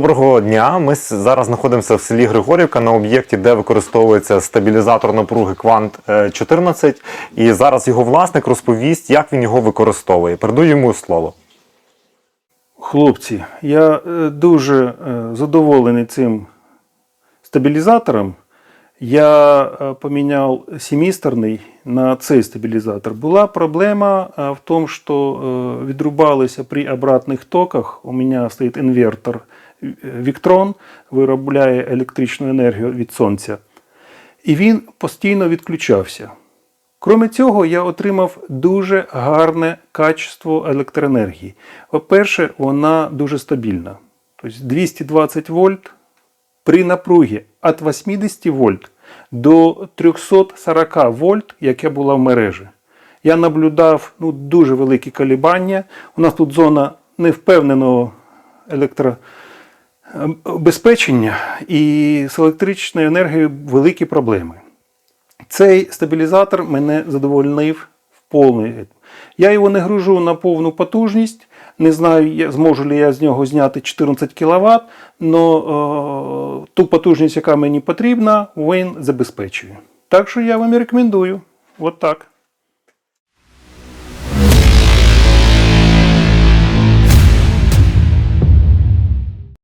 Доброго дня. Ми зараз знаходимося в селі Григорівка на об'єкті, де використовується стабілізатор напруги Квант е, 14. І зараз його власник розповість, як він його використовує. Передаю йому слово. Хлопці, я е, дуже е, задоволений цим стабілізатором. Я е, поміняв семістерний на цей стабілізатор. Була проблема е, в том, что э, відрубалися при обратних токах. У мене стоїть інвертор Victron, виробляє електричну енергію від сонця. І він постійно відключався. Крім цього, я отримав дуже гарне качество електроенергії. По-перше, вона дуже стабільна. Тобто 220 вольт при напругі від 80 вольт до 340 вольт, яка була в мережі. Я наблюдав ну, дуже великі колебання. У нас тут зона невпевненого електробезпечення і з електричною енергією великі проблеми. Цей стабілізатор мене задовольнив в повний. Я його не гружу на повну потужність. Не знаю, зможу ли я з нього зняти 14 кВт, але ту потужність, яка мені потрібна, він забезпечує. Так що я вам рекомендую. От так.